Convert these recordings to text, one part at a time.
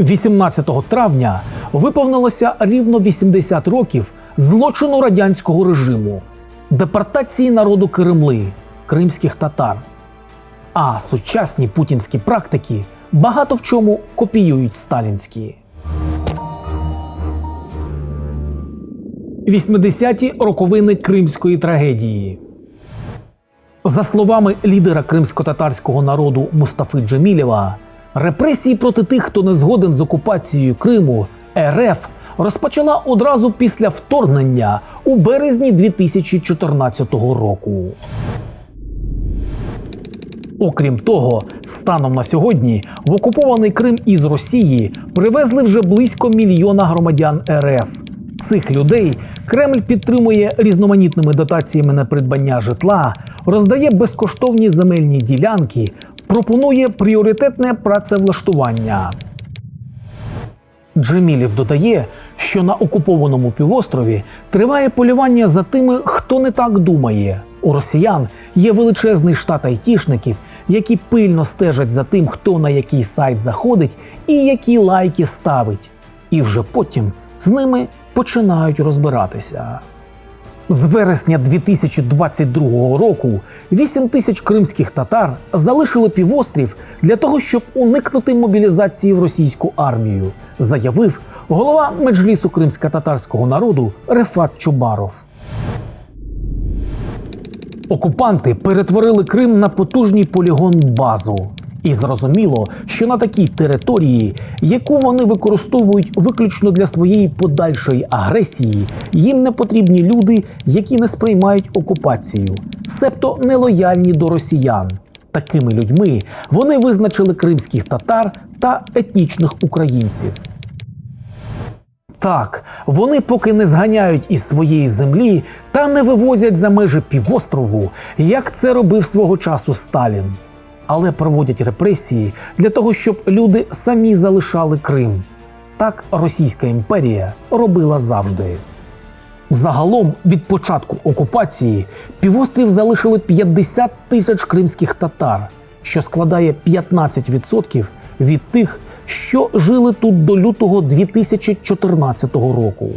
18 травня виповнилося рівно 80 років злочину радянського режиму, депортації народу Кремли, кримських татар. А сучасні путінські практики багато в чому копіюють сталінські. 80-ті роковини кримської трагедії. За словами лідера кримсько-татарського народу Мустафи Джемілєва, репресії проти тих, хто не згоден з окупацією Криму, РФ розпочала одразу після вторгнення у березні 2014 року. Окрім того, станом на сьогодні в окупований Крим із Росії привезли вже близько мільйона громадян РФ. Цих людей Кремль підтримує різноманітними дотаціями на придбання житла, роздає безкоштовні земельні ділянки, пропонує пріоритетне працевлаштування. Джемілів додає, що на окупованому півострові триває полювання за тими, хто не так думає. У росіян є величезний штат айтішників, які пильно стежать за тим, хто на який сайт заходить і які лайки ставить. І вже потім з ними починають розбиратися. З вересня 2022 року 8 тисяч кримських татар залишили півострів для того, щоб уникнути мобілізації в російську армію, заявив голова меджлісу кримсько-татарського народу Рефат Чубаров. Окупанти перетворили Крим на потужний полігон базу. І зрозуміло, що на такій території, яку вони використовують виключно для своєї подальшої агресії, їм не потрібні люди, які не сприймають окупацію, себто нелояльні до росіян. Такими людьми вони визначили кримських татар та етнічних українців. Так, вони поки не зганяють із своєї землі та не вивозять за межі півострову, як це робив свого часу Сталін. Але проводять репресії для того, щоб люди самі залишали Крим. Так Російська імперія робила завжди. Загалом від початку окупації півострів залишили 50 тисяч кримських татар, що складає 15% від тих, що жили тут до лютого 2014 року.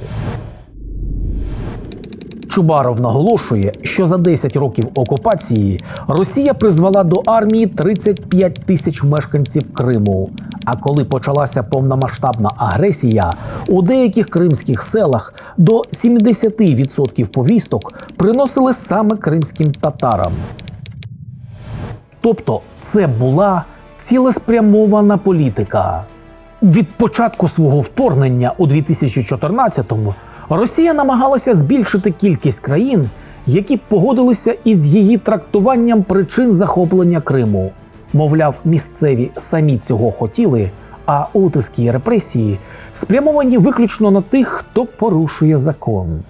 Чубаров наголошує, що за 10 років окупації Росія призвела до армії 35 тисяч мешканців Криму. А коли почалася повномасштабна агресія, у деяких кримських селах до 70% повісток приносили саме кримським татарам. Тобто це була цілеспрямована політика. Від початку свого вторгнення у 2014-му Росія намагалася збільшити кількість країн, які погодилися із її трактуванням причин захоплення Криму. Мовляв, місцеві самі цього хотіли, а утиски і репресії спрямовані виключно на тих, хто порушує закон.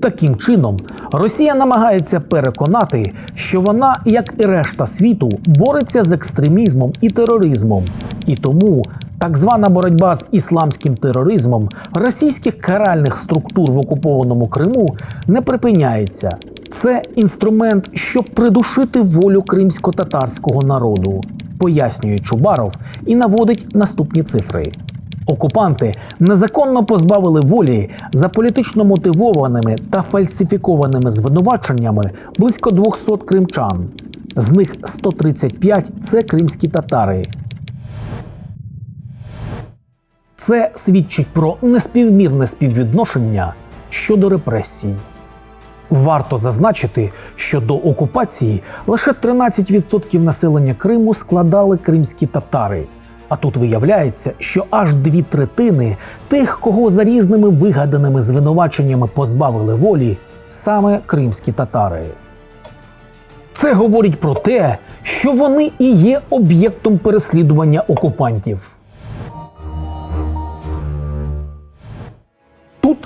Таким чином, Росія намагається переконати, що вона, як і решта світу, бореться з екстремізмом і тероризмом, і тому так звана боротьба з ісламським тероризмом російських каральних структур в окупованому Криму не припиняється. Це інструмент, щоб придушити волю кримсько-татарського народу, пояснює Чубаров і наводить наступні цифри. Окупанти незаконно позбавили волі за політично мотивованими та фальсифікованими звинуваченнями близько 200 кримчан. З них 135 – це кримські татари. Це свідчить про неспівмірне співвідношення щодо репресій. Варто зазначити, що до окупації лише 13% населення Криму складали кримські татари. А тут виявляється, що аж дві третини тих, кого за різними вигаданими звинуваченнями позбавили волі, саме кримські татари. Це говорить про те, що вони і є об'єктом переслідування окупантів.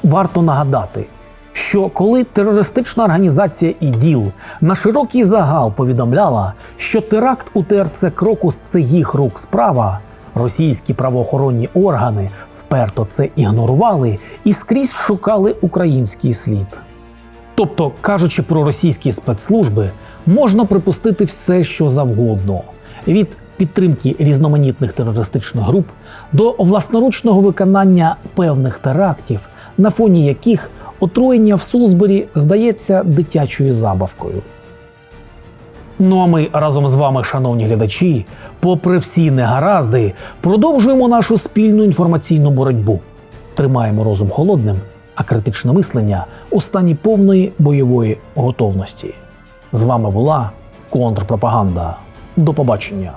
Варто нагадати, що коли терористична організація ІДІЛ на широкий загал повідомляла, що теракт у ТРЦ Крокус це їх рук справа, російські правоохоронні органи вперто це ігнорували і скрізь шукали український слід. Тобто, кажучи про російські спецслужби, можна припустити все, що завгодно: від підтримки різноманітних терористичних груп до власноручного виконання певних терактів, на фоні яких отруєння в Сулсбері здається дитячою забавкою. Ну а ми разом з вами, шановні глядачі, попри всі негаразди, продовжуємо нашу спільну інформаційну боротьбу. Тримаємо розум холодним, а критичне мислення у стані повної бойової готовності. З вами була контрпропаганда. До побачення.